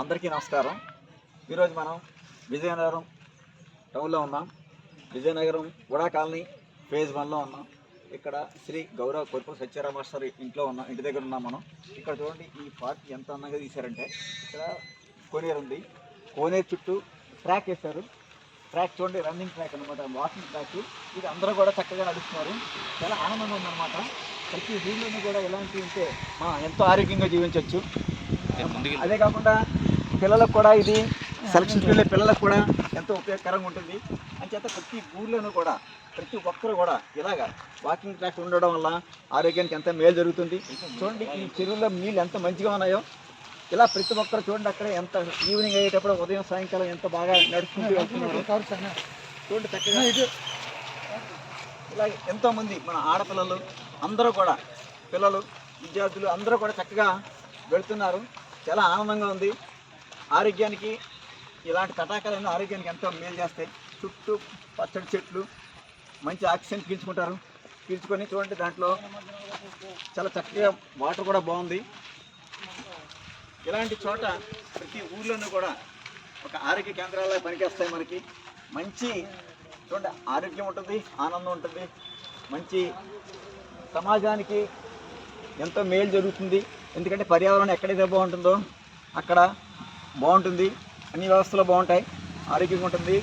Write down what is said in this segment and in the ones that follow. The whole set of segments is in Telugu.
అందరికీ నమస్కారం. ఈరోజు మనం విజయనగరం టౌన్లో ఉన్నాం. విజయనగరం గుడా కాలనీ ఫేజ్ వన్లో ఉన్నాం. ఇక్కడ శ్రీ గౌరవ కొరుపు సత్యారామ మాస్టర్ ఇంట్లో ఉన్నాం ఇంటి దగ్గర ఉన్నాం మనం. ఇక్కడ చూడండి ఈ పార్క్ ఎంత అందంగా తీశారంటే ఇక్కడ కోనేరు ఉంది. కోనేరు చుట్టూ ట్రాక్ వేశారు. ట్రాక్ చూడండి రన్నింగ్ ట్రాక్ అనమాట వాకింగ్ ట్రాక్. ఇది అందరూ కూడా చక్కగా నడుస్తున్నారు. చాలా ఆనందంగా ఉందన్నమాట. ప్రతి ఊళ్ళోనూ కూడా ఎలాంటివి ఉంటే మనం ఎంతో ఆరోగ్యంగా జీవించవచ్చు అదే కాకుండా పిల్లలకు కూడా ఇది సెలక్షన్కి వెళ్ళే పిల్లలకు కూడా ఎంతో ఉపయోగకరంగా ఉంటుంది. అంచేత ప్రతి ఊర్లోనూ కూడా ప్రతి ఒక్కరు కూడా ఇలాగా వాకింగ్ ట్రాక్ ఉండడం వల్ల ఆరోగ్యానికి ఎంత మేలు జరుగుతుంది. చూడండి ఈ చెరువులో నీళ్ళు ఎంత మంచిగా ఉన్నాయో. ఇలా ప్రతి ఒక్కరు చూడండి అక్కడ ఎంత ఈవినింగ్ అయ్యేటప్పుడు ఉదయం సాయంకాలం ఎంత బాగా నడుచుకుంటూ వెళ్తున్నారు. చూడండి చక్కగా ఇలా ఎంతోమంది మన ఆడపిల్లలు అందరూ కూడా పిల్లలు విద్యార్థులు అందరూ కూడా చక్కగా వెళుతున్నారు. చాలా ఆనందంగా ఉంది. ఆరోగ్యానికి ఇలాంటి తటాకాలన్నీ ఆరోగ్యానికి ఎంతో మేలు చేస్తాయి. చుట్టూ పచ్చడి చెట్లు మంచి ఆక్సిజన్ పీల్చుకుంటారు. పీల్చుకొని చూడండి దాంట్లో చాలా చక్కగా వాటర్ కూడా బాగుంది. ఇలాంటి చోట ప్రతి ఊర్లోనూ కూడా ఒక ఆరోగ్య కేంద్రాలు పనికేస్తాయి మనకి. మంచి చూడండి ఆరోగ్యం ఉంటుంది ఆనందం ఉంటుంది. మంచి సమాజానికి ఎంతో మేలు జరుగుతుంది. ఎందుకంటే పర్యావరణం ఎక్కడైతే బాగుంటుందో అక్కడ బాగుంటుంది. అన్ని వ్యవస్థలు బాగుంటాయి. ఆరోగ్యంగా ఉంటుంది.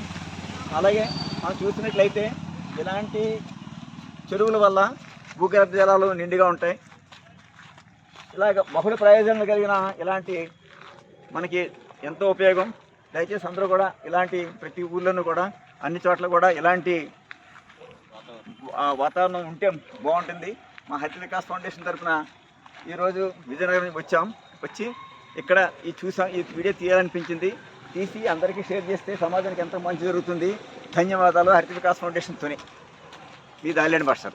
అలాగే మనం చూసినట్లయితే ఇలాంటి చెరువుల వల్ల భూగర్భ జలాలు నిండుగా ఉంటాయి. ఇలాగ బహుళ ప్రయోజనాలు కలిగిన ఇలాంటి మనకి ఎంతో ఉపయోగం. దయచేసి అందరూ కూడా ఇలాంటి ప్రతి ఊర్లోనూ కూడా అన్ని చోట్ల కూడా ఇలాంటి వాతావరణం ఉంటే బాగుంటుంది. మా హరిత వికాస్ ఫౌండేషన్ తరఫున ఈరోజు విజయనగరం వచ్చాం. వచ్చి ఇక్కడ ఈ చూసాం ఈ వీడియో తీయాలనిపించింది. తీసి అందరికీ షేర్ చేస్తే సమాజానికి ఎంతో మంచి జరుగుతుంది. ధన్యవాదాలు హరిత వికాస్ ఫౌండేషన్తోని మీ దాల్యాని భాష